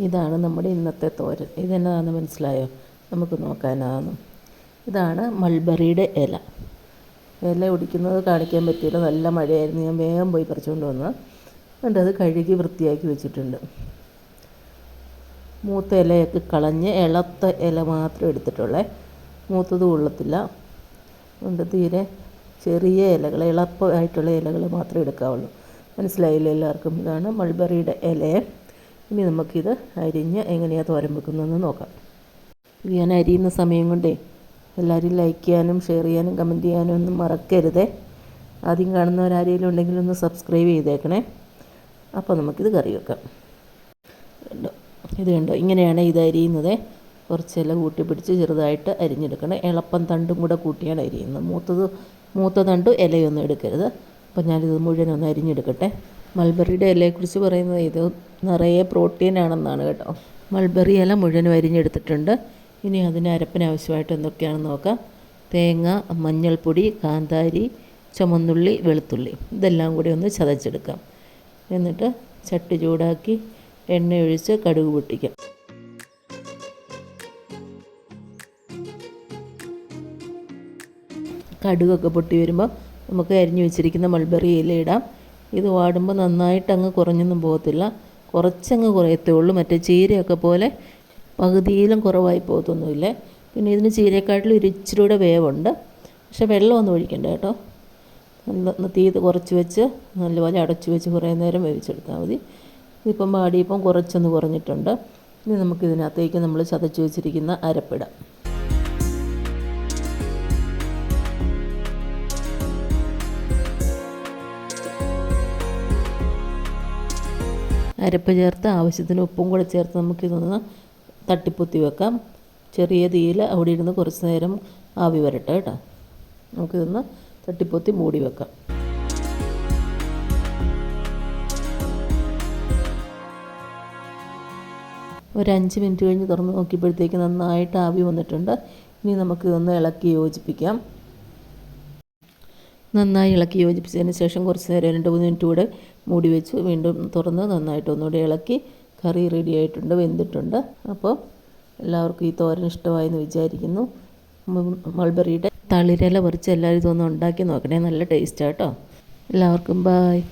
ഇതാണ് നമ്മുടെ ഇന്നത്തെ തോരൻ. ഇതെന്നതാണെന്ന് മനസ്സിലായോ? നമുക്ക് നോക്കാനാണ് ഇതാണ് മൾബറിയുടെ ഇല. ഇല ഒടിക്കുന്നത് കാണിക്കാൻ പറ്റിയില്ല. നല്ല മഴയായിരുന്നു. ഞാൻ വേഗം പോയി പറിച്ചുകൊണ്ട് വന്ന് എന്നിട്ട് അത് കഴുകി വൃത്തിയാക്കി വെച്ചിട്ടുണ്ട്. മൂത്ത ഇലയൊക്കെ കളഞ്ഞ് ഇളത്ത ഇല മാത്രം എടുത്തിട്ടുള്ളേ. മൂത്തത് കൊള്ളത്തില്ല അതുകൊണ്ട് തീരെ ചെറിയ ഇലകൾ ഇളപ്പമായിട്ടുള്ള ഇലകൾ മാത്രമേ എടുക്കാവുള്ളൂ. മനസ്സിലായില്ല എല്ലാവർക്കും? ഇതാണ് മൾബറിയുടെ ഇല ഇനി നമുക്കിത് അരിഞ്ഞ് എങ്ങനെയാണ് തോരൻ വെക്കുന്നതെന്ന് നോക്കാം. ഇത് ഞാൻ അരിയുന്ന സമയം കൊണ്ടേ എല്ലാവരും ലൈക്ക് ചെയ്യാനും ഷെയർ ചെയ്യാനും കമന്റ് ചെയ്യാനും ഒന്നും മറക്കരുതേ. ആദ്യം കാണുന്നവരാരെങ്കിലും ഉണ്ടെങ്കിൽ ഒന്ന് സബ്സ്ക്രൈബ് ചെയ്തേക്കണേ. അപ്പോൾ നമുക്കിത് കറി വെക്കാം. കണ്ടോ? ഇത് കണ്ടോ? ഇങ്ങനെയാണ് ഇത് അരിയുന്നത്. കുറച്ചെല്ലാം കൂട്ടി പിടിച്ച് ചെറുതായിട്ട് അരിഞ്ഞെടുക്കണം. എളപ്പം തണ്ടും കൂടെ കൂട്ടിയാണ് അരിയുന്നത്. മൂത്തത് മൂത്ത തണ്ട് ഇലയൊന്നും എടുക്കരുത്. അപ്പോൾ ഞാനിത് മുഴുവനൊന്ന് അരിഞ്ഞെടുക്കട്ടെ. മൾബറിയുടെ ഇലയെക്കുറിച്ച് പറയുന്നത് ഇത് നിറയെ പ്രോട്ടീൻ ആണെന്നാണ് കേട്ടോ. മൾബറി ഇല മുഴുവൻ അരിഞ്ഞെടുത്തിട്ടുണ്ട് ഇനി അതിന് അരപ്പിന് ആവശ്യമായിട്ട് എന്തൊക്കെയാണെന്ന് നോക്കാം. തേങ്ങ മഞ്ഞൾപ്പൊടി കാന്താരി ചുമന്നുള്ളി വെളുത്തുള്ളി. ഇതെല്ലാം കൂടി ഒന്ന് ചതച്ചെടുക്കാം. എന്നിട്ട് ചട്ടി ചൂടാക്കി എണ്ണയൊഴിച്ച് കടുക് പൊട്ടിക്കാം. കടുകൊക്കെ പൊട്ടി വരുമ്പോൾ നമുക്ക് അരിഞ്ഞു വെച്ചിരിക്കുന്ന മൾബറി ഇല ഇടാം. ഇത് വാടുമ്പോൾ നന്നായിട്ട് അങ്ങ് കുറഞ്ഞൊന്നും പോകത്തില്ല. കുറച്ചങ്ങ് കുറയത്തേ ഉള്ളൂ മറ്റേ ചീരയൊക്കെ പോലെ പകുതിയിലും കുറവായി പോകത്തൊന്നുമില്ല. പിന്നെ ഇതിന് ചീരയെക്കാട്ടിലും ഒരു ഇച്ചിരി കൂടെ വേവുണ്ട്. പക്ഷേ വെള്ളമൊന്നും ഒഴിക്കണ്ട കേട്ടോ. നല്ല തീ കുറച്ച് വെച്ച് നല്ലപോലെ അടച്ചു വെച്ച് കുറേ നേരം വേവിച്ചെടുത്താൽ മതി. ഇതിപ്പം പാടിയപ്പം കുറച്ചൊന്ന് കുറഞ്ഞിട്ടുണ്ട്. ഇനി നമുക്കിതിനകത്തേക്ക് നമ്മൾ ചതച്ച് വെച്ചിരിക്കുന്ന അരപ്പിടാം. അരപ്പ് ചേർത്ത് ആവശ്യത്തിന് ഉപ്പും കൂടെ ചേർത്ത് നമുക്കിതൊന്ന് തട്ടിപ്പൊത്തി വെക്കാം. ചെറിയ തീയിൽ അവിടെ ഇരുന്ന് കുറച്ച് നേരം ആവി വരട്ടെ കേട്ടോ. നമുക്കിതൊന്ന് തട്ടിപ്പൊത്തി മൂടി വെക്കാം. ഒരു അഞ്ച് മിനിറ്റ് കഴിഞ്ഞ് തുറന്ന് നോക്കിയപ്പോഴത്തേക്ക് നന്നായിട്ട് ആവി വന്നിട്ടുണ്ട്. ഇനി നമുക്കിതൊന്ന് ഇളക്കി യോജിപ്പിക്കാം. നന്നായി ഇളക്കി യോജിപ്പിച്ചതിന് ശേഷം കുറച്ച് നേരം രണ്ട് മൂന്ന് മിനിറ്റ് കൂടെ മൂടി വെച്ച് വീണ്ടും തുറന്ന് നന്നായിട്ട് ഒന്നുകൂടി ഇളക്കി കറി റെഡി ആയിട്ടുണ്ട് വെന്തിട്ടുണ്ട്. അപ്പോൾ എല്ലാവർക്കും ഈ തോരൻ ഇഷ്ടമായെന്ന് വിചാരിക്കുന്നു. മൾബറിയുടെ തളിരില പറിച്ച് എല്ലാവരും ഇതൊന്ന് ഉണ്ടാക്കി നോക്കണേ. നല്ല ടേസ്റ്റാട്ടോ എല്ലാവർക്കും ബായ്